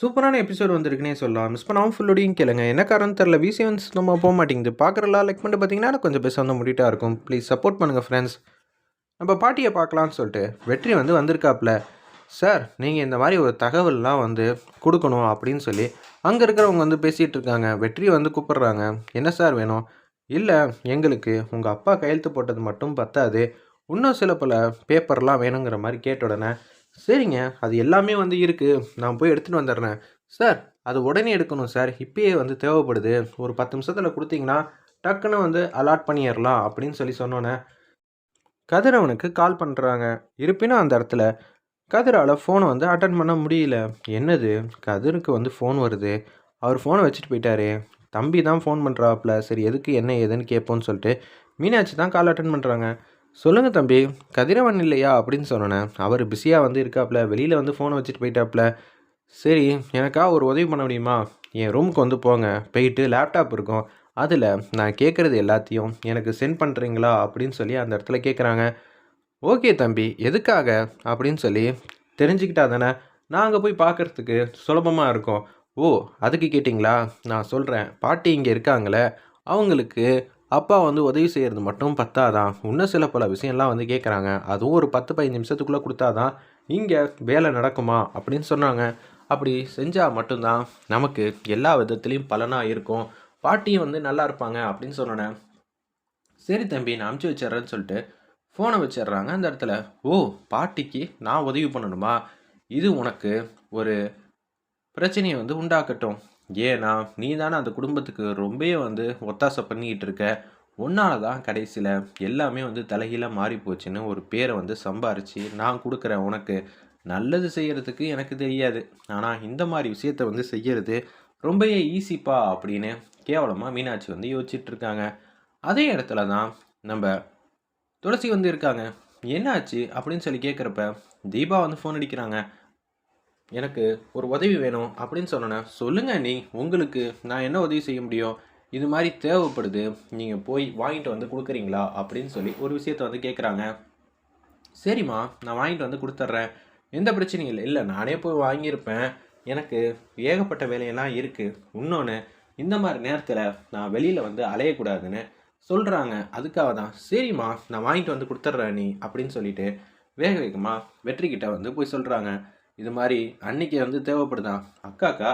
சூப்பரான எபிசோட் வந்திருக்குனே சொல்லலாம். மிஸ் பண்ணாமல் ஃபுல்லோடையும் கேளுங்க. என்ன காரணம் தெரில விசிஎன்ஸ் நம்ம போக மாட்டேங்குது. பார்க்குறலாம் லைக் பண்ணிட்டு பார்த்தீங்கன்னா கொஞ்சம் பெஸ்ட் வந்து முடிட்டாக இருக்கும். ப்ளீஸ் சப்போர்ட் பண்ணுங்கள் ஃப்ரெண்ட்ஸ் நம்ம பாட்டியை பார்க்கலான்னு சொல்லிட்டு வெற்றி வந்து வந்திருக்காப்புல. சார் நீங்கள் இந்த மாதிரி ஒரு தகவல்லாம் வந்து கொடுக்கணும் அப்படின்னு சொல்லி அங்கே இருக்கிறவங்க வந்து பேசிகிட்டு இருக்காங்க. வெற்றி வந்து கூப்பிட்றாங்க. என்ன சார் வேணும்? இல்லை எங்களுக்கு உங்கள் அப்பா கையெழுத்து போட்டது மட்டும் பத்தாது. இன்னும் சில பல பேப்பர்லாம் வேணுங்கிற மாதிரி கேட்ட உடனே சரிங்க அது எல்லாமே வந்து இருக்குது நான் போய் எடுத்துகிட்டு வந்துடுறேன். சார் அது உடனே எடுக்கணும் சார். இப்பயே வந்து தேவைப்படுது. ஒரு பத்து நிமிஷத்தில் கொடுத்தீங்கன்னா டக்குன்னு வந்து அலாட் பண்ணிடலாம் அப்படின்னு சொல்லி சொன்னோன்னே கதிரவனுக்கு கால் பண்ணுறாங்க இருப்பினும் அந்த இடத்துல கதிரால் ஃபோனை வந்து அட்டன் பண்ண முடியல. என்னது? கதிருக்கு வந்து ஃபோன் வருது. அவர் ஃபோனை வச்சுட்டு போயிட்டாரு. தம்பி தான் ஃபோன் பண்ணுறாப்புல சரி எதுக்கு என்ன ஏதுன்னு கேட்போன்னு சொல்லிட்டு மீனாட்சி தான் கால் அட்டன் பண்ணுறாங்க சொல்லுங்கள் தம்பி கதிரவன் இல்லையா அப்படின்னு சொன்னேன் அவர் பிஸியாக வந்து இருக்காப்புல வெளியில் வந்து ஃபோனை வச்சுட்டு போயிட்டாப்புல சரி எனக்கா ஒரு உதவி பண்ண முடியுமா? என் ரூமுக்கு வந்து போங்க போயிட்டு லேப்டாப் இருக்கும். அதில் நான் கேட்குறது எல்லாத்தையும் எனக்கு சென்ட் பண்ணுறீங்களா அப்படின்னு சொல்லி அந்த இடத்துல கேட்குறாங்க ஓகே தம்பி எதுக்காக? அப்படின்னு சொல்லி தெரிஞ்சுக்கிட்டா தானே நான் அங்கே போய் பார்க்குறதுக்கு சுலபமாக இருக்கும். ஓ அதுக்கு கேட்டிங்களா? நான் சொல்கிறேன் பாட்டி இங்கே இருக்காங்களே அவங்களுக்கு அப்பா வந்து உதவி செய்கிறது மட்டும் பத்தாதான். இன்னும் சில பல விஷயம்லாம் வந்து கேட்குறாங்க அதுவும் ஒரு பத்து பதினஞ்சு நிமிஷத்துக்குள்ளே கொடுத்தாதான் இங்கே வேலை நடக்குமா அப்படின்னு சொன்னாங்க. அப்படி செஞ்சால் மட்டும்தான் நமக்கு எல்லா விதத்துலேயும் பலனாக இருக்கும். பாட்டியும் வந்து நல்லா இருப்பாங்க அப்படின்னு சொன்னேன் சரி தம்பி நான் அமுச்சு வச்சிட்றேன்னு சொல்லிட்டு ஃபோனை வச்சிடுறாங்க அந்த இடத்துல. ஓ பாட்டிக்கு நான் உதவி பண்ணணுமா? இது உனக்கு ஒரு பிரச்சனையை வந்து உண்டாக்கட்டும். ஏன்னா நீ தானே அந்த குடும்பத்துக்கு ரொம்பவே வந்து ஒத்தாசை பண்ணிக்கிட்டு இருக்க. உன்னால தான் கடைசியில் எல்லாமே வந்து தலைகீழாக மாறி போச்சுன்னு ஒரு பேரை வந்து சம்பாரித்து நான் கொடுக்குறேன் உனக்கு. நல்லது செய்கிறதுக்கு எனக்கு தெரியாது. ஆனால் இந்த மாதிரி விஷயத்த வந்து செய்கிறது ரொம்பவே ஈஸிப்பா அப்படின்னு கேவலமாக மீனாட்சி வந்து யோசிச்சுட்டு இருக்காங்க. அதே இடத்துல தான் நம்ம துளசி வந்து இருக்காங்க. என்னாச்சு அப்படின்னு சொல்லி கேட்குறப்ப தீபா வந்து ஃபோன் அடிக்கிறாங்க. எனக்கு ஒரு உதவி வேணும் அப்படின்னு சொன்னோன்னே சொல்லுங்கள் நீ உங்களுக்கு நான் என்ன உதவி செய்ய முடியும்? இது மாதிரி தேவைப்படுது நீங்கள் போய் வாங்கிட்டு வந்து கொடுக்குறீங்களா? அப்படின்னு சொல்லி ஒரு விஷயத்த வந்து கேட்குறாங்க சரிம்மா நான் வாங்கிட்டு வந்து கொடுத்துட்றேன் எந்த பிரச்சனையும் இல்லை. இல்லை நானே போய் வாங்கியிருப்பேன். எனக்கு ஏகப்பட்ட வேலையெல்லாம் இருக்குது இன்னொன்று இந்த மாதிரி நேரத்தில் நான் வெளியில் வந்து அலையக்கூடாதுன்னு சொல்கிறாங்க அதுக்காக தான் சரிம்மா நான் வாங்கிட்டு வந்து கொடுத்துட்றேன் நீ அப்படின்னு சொல்லிட்டு வேக வேகமாக வெற்றிக்கிட்ட வந்து போய் சொல்கிறாங்க இது மாதிரி அன்னைக்கு வந்து தேவைப்படுதான் அக்காக்கா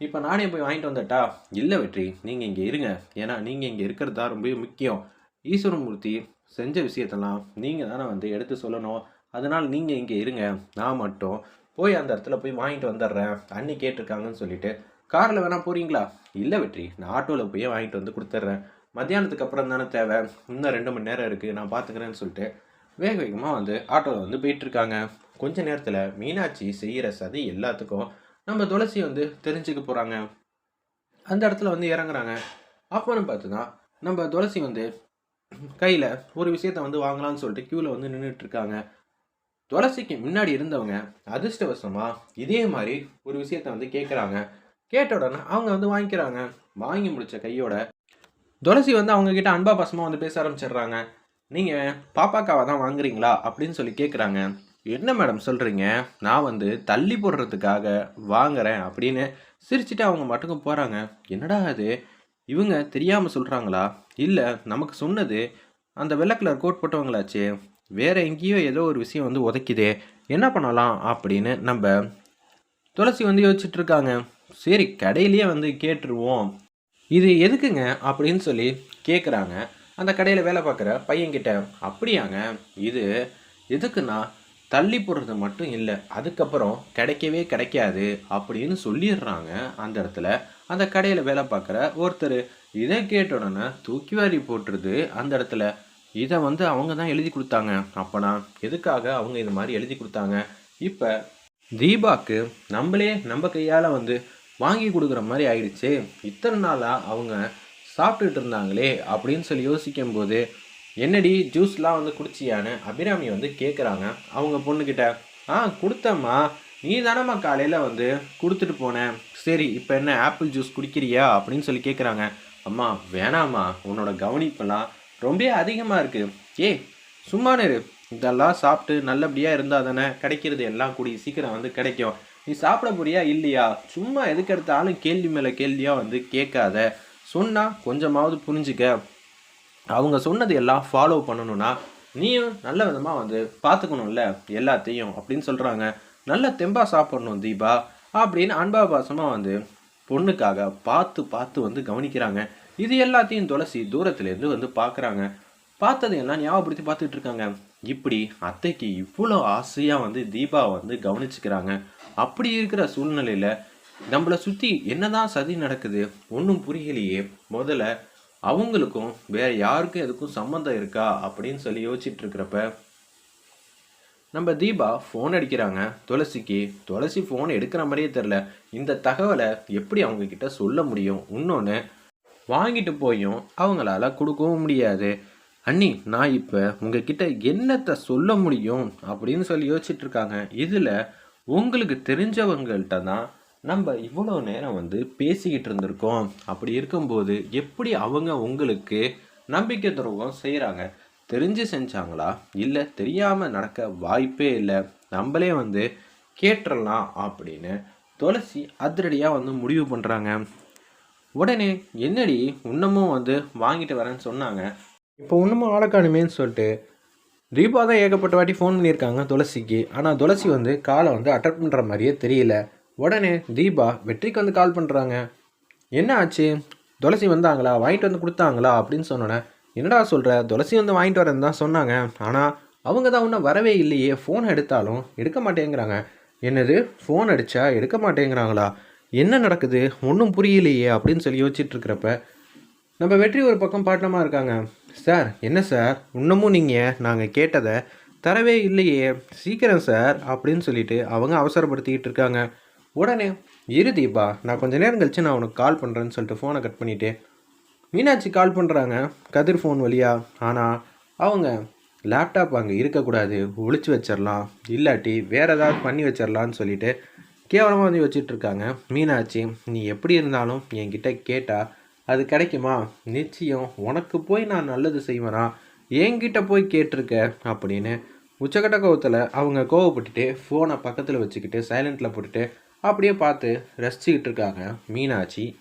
இப்போ நானே போய் வாங்கிட்டு வந்துட்டா? இல்லை வெற்றி நீங்கள் இங்கே இருங்க. ஏன்னா நீங்கள் இங்கே இருக்கிறது தான் ரொம்ப முக்கியம். ஈஸ்வரமூர்த்தி செஞ்ச விஷயத்தெல்லாம் நீங்கள் தானே வந்து எடுத்து சொல்லணும். அதனால் நீங்கள் இங்கே இருங்க. நான் மட்டும் போய் அந்த இடத்துல போய் வாங்கிட்டு வந்துடுறேன். அண்ணி கேட்டிருக்காங்கன்னு சொல்லிட்டு காரில் வேணால் போகிறீங்களா இல்லை வெற்றி நான் ஆட்டோவில் போய் வாங்கிட்டு வந்து கொடுத்துட்றேன். மத்தியானத்துக்கு அப்புறம் தானே தேவை. இன்னும் ரெண்டு மணி நேரம் இருக்குது நான் பார்த்துக்கிறேன்னு சொல்லிட்டு வேக வேகமாக வந்து ஆட்டோவில் வந்து போயிட்டுருக்காங்க கொஞ்ச நேரத்தில் மீனாட்சி செய்கிற சதி எல்லாத்துக்கும் நம்ம துளசி வந்து தெரிஞ்சுக்க போகிறாங்க அந்த இடத்துல வந்து இறங்குறாங்க. அப்புறம் பார்த்துனா நம்ம துளசி வந்து கையில் ஒரு விஷயத்த வந்து வாங்கலாம்னு சொல்லிட்டு க்யூவில் வந்து நின்றுட்டு இருக்காங்க. துளசிக்கு முன்னாடி இருந்தவங்க அதிர்ஷ்டவசமாக இதே மாதிரி ஒரு விஷயத்த வந்து கேட்குறாங்க கேட்ட உடனே அவங்க வந்து வாங்கிக்கிறாங்க. வாங்கி முடித்த கையோட துளசி வந்து அவங்கக்கிட்ட அன்பா பாசமாக வந்து பேச ஆரம்பிச்சிடுறாங்க. நீங்கள் பாப்பாக்காவை தான் வாங்குறீங்களா அப்படின்னு சொல்லி கேட்குறாங்க என்ன மேடம் சொல்கிறீங்க நான் வந்து தள்ளி போடுறதுக்காக வாங்குறேன் அப்படின்னு சிரிச்சுட்டு அவங்க மட்டுக்கும் போகிறாங்க என்னடா அது? இவங்க தெரியாமல் சொல்கிறாங்களா இல்லை நமக்கு சொன்னது அந்த வெள்ளை கலர் கோட் போட்டவங்களாச்சே. வேறு எங்கேயோ ஏதோ ஒரு விஷயம் வந்து உதைக்குதே. என்ன பண்ணலாம் அப்படின்னு நம்ம துளசி வந்து யோசிச்சுட்டு இருக்காங்க. சரி கடையிலேயே வந்து கேட்டுருவோம். இது எதுக்குங்க அப்படின்னு சொல்லி கேட்குறாங்க அந்த கடையில் வேலை பார்க்குற பையன்கிட்ட அப்படியாங்க இது எதுக்குன்னா தள்ளி போடுறது மட்டும் இல்லை. அதுக்கப்புறம் கிடைக்கவே கிடைக்காது அப்படின்னு சொல்லிடுறாங்க அந்த இடத்துல. அந்த கடையில் வேலை பார்க்குற ஒருத்தர் இதை கேட்ட உடனே தூக்கி வாரி போட்டுருது அந்த இடத்துல. இதை வந்து அவங்க தான் எழுதி கொடுத்தாங்க. அப்போனா எதுக்காக அவங்க இது மாதிரி எழுதி கொடுத்தாங்க? இப்போ தீபாக்கு நம்மளே நம்ம கையால் வந்து வாங்கி கொடுக்குற மாதிரி ஆயிடுச்சு. இத்தனை நாளாக அவங்க சாப்பிட்டுட்டு இருந்தாங்களே அப்படின்னு சொல்லி யோசிக்கும் போது என்னடி ஜூஸ்லாம் வந்து குடிச்சியான்னு அபிராமி வந்து கேட்குறாங்க அவங்க பொண்ணுக்கிட்ட ஆ கொடுத்தம்மா. நீ தானம்மா காலையில் வந்து கொடுத்துட்டு போனேன் சரி இப்போ என்ன ஆப்பிள் ஜூஸ் குடிக்கிறியா? அப்படின்னு சொல்லி கேட்குறாங்க அம்மா வேணாம்மா. உன்னோட கவனிப்பெல்லாம் ரொம்ப அதிகமாக இருக்குது ஏய் சும்மா இதெல்லாம் சாப்பிட்டு நல்லபடியாக இருந்தால் தானே கிடைக்கிறது. எல்லாம் கூடி சீக்கிரம் வந்து கிடைக்கும். நீ சாப்பிட போறியா இல்லையா? சும்மா எதுக்கு எடுத்தாலும் கேள்வி மேலே கேள்வியாக வந்து கேட்காத. சொன்னால் கொஞ்சமாவது புரிஞ்சுக்க. அவங்க சொன்னது எல்லாம் ஃபாலோ பண்ணணும்னா நீயும் நல்ல விதமாக வந்து பார்த்துக்கணும்ல எல்லாத்தையும் அப்படின்னு சொல்கிறாங்க நல்ல தெம்பா சாப்பிடணும் தீபா அப்படின்னு அன்பா பாசமாக வந்து பொண்ணுக்காக பார்த்து பார்த்து வந்து கவனிக்கிறாங்க. இது எல்லாத்தையும் துளசி தூரத்துலேருந்து வந்து பார்க்குறாங்க பார்த்ததையெல்லாம் ஞாபகப்படுத்தி பார்த்துட்டு இருக்காங்க. இப்படி அத்தைக்கு இவ்வளோ ஆசையாக வந்து தீபா வந்து கவனிச்சுக்கிறாங்க. அப்படி இருக்கிற சூழ்நிலையில் நம்மளை சுற்றி என்னதான் சதி நடக்குது ஒன்றும் புரியலையே. முதல்ல அவங்களுக்கும் வேற யாருக்கும் எதுக்கும் சம்மந்தம் இருக்கா அப்படின்னு சொல்லி யோசிச்சுட்டு இருக்கிறப்ப நம்ம தீபா ஃபோன் அடிக்கிறாங்க. துளசிக்கு துளசி ஃபோன் எடுக்கிற மாதிரியே தெரில இந்த தகவலை எப்படி அவங்க கிட்ட சொல்ல முடியும்? இன்னொன்று வாங்கிட்டு போயும் அவங்களால கொடுக்கவும் முடியாது. அண்ணி நான் இப்போ உங்ககிட்ட என்னத்தை சொல்ல முடியும் அப்படின்னு சொல்லி யோசிச்சுட்டு இருக்காங்க இதில் உங்களுக்கு தெரிஞ்சவங்கள்ட்ட தான் நம்ம இவ்வளோ நேரம் வந்து பேசிக்கிட்டு இருந்திருக்கோம். அப்படி இருக்கும்போது எப்படி அவங்க உங்களுக்கு நம்பிக்கை துரோகம் செய்கிறாங்க தெரிஞ்சு செஞ்சாங்களா? இல்லை தெரியாமல் நடக்க வாய்ப்பே இல்லை. நம்மளே வந்து கேட்டுடலாம் அப்படின்னு துளசி அதிரடியாக வந்து முடிவு பண்ணுறாங்க உடனே என்னடி இன்னமும் வந்து வாங்கிட்டு வரேன்னு சொன்னாங்க. இப்போ இன்னமும் ஆளக்காணுமேன்னு சொல்லிட்டு தீபா தான் ஏகப்பட்ட வாட்டி ஃபோன் பண்ணியிருக்காங்க துளசிக்கு. ஆனால் துளசி வந்து காலை வந்து அட்டன் பண்ணுற மாதிரியே தெரியல. உடனே தீபா வெற்றிக்கு வந்து கால் பண்ணுறாங்க என்ன ஆச்சு? துளசி வந்தாங்களா? வாங்கிட்டு வந்து கொடுத்தாங்களா? அப்படின்னு சொன்னோன்னே என்னடா சொல்கிற துளசி வந்து வாங்கிட்டு வரேன்னு தான் சொன்னாங்க. ஆனால் அவங்க தான் இன்னும் வரவே இல்லையே. ஃபோன் எடுத்தாலும் எடுக்க மாட்டேங்கிறாங்க. என்னது? ஃபோன் அடித்தா எடுக்க மாட்டேங்கிறாங்களா? என்ன நடக்குது? ஒன்றும் புரியலையே. அப்படின்னு சொல்லி யோசிச்சுட்ருக்கிறப்ப நம்ம வெற்றி ஒரு பக்கம் பாட்டமாக இருக்காங்க. சார் என்ன சார்? இன்னமும் நீங்கள் நாங்கள் கேட்டதை தரவே இல்லையே. சீக்கிரம் சார். அப்படின்னு சொல்லிட்டு அவங்க அவசரப்படுத்திக்கிட்டு இருக்காங்க. உடனே இரு தீபா நான் கொஞ்ச நேரம் கழிச்சு நான் உனக்கு கால் பண்ணுறேன்னு சொல்லிட்டு ஃபோனை கட் பண்ணிவிட்டு மீனாட்சி கால் பண்ணுறாங்க கதிர் ஃபோன் வழியா. ஆனால் அவங்க லேப்டாப் அங்கே இருக்கக்கூடாது. ஒழிச்சு வச்சிடலாம் இல்லாட்டி வேறு ஏதாவது பண்ணி வச்சிடலான்னு சொல்லிட்டு கேவலமாக வந்து வச்சிட்ருக்காங்க மீனாட்சி நீ எப்படி இருந்தாலும் என்கிட்ட கேட்டால் அது கிடைக்குமா? நிச்சயம். உனக்கு போய் நான் நல்லது செய்வேனா? என்கிட்ட போய் கேட்டிருக்க? அப்படின்னு உச்சக்கட்ட கோவத்தில் அவங்க கோவப்பட்டுட்டு ஃபோனை பக்கத்தில் வச்சுக்கிட்டு சைலண்ட்டில் போட்டுட்டு அப்படியே பார்த்து ரசிச்சுக்கிட்டு இருக்காங்க மீனாட்சி.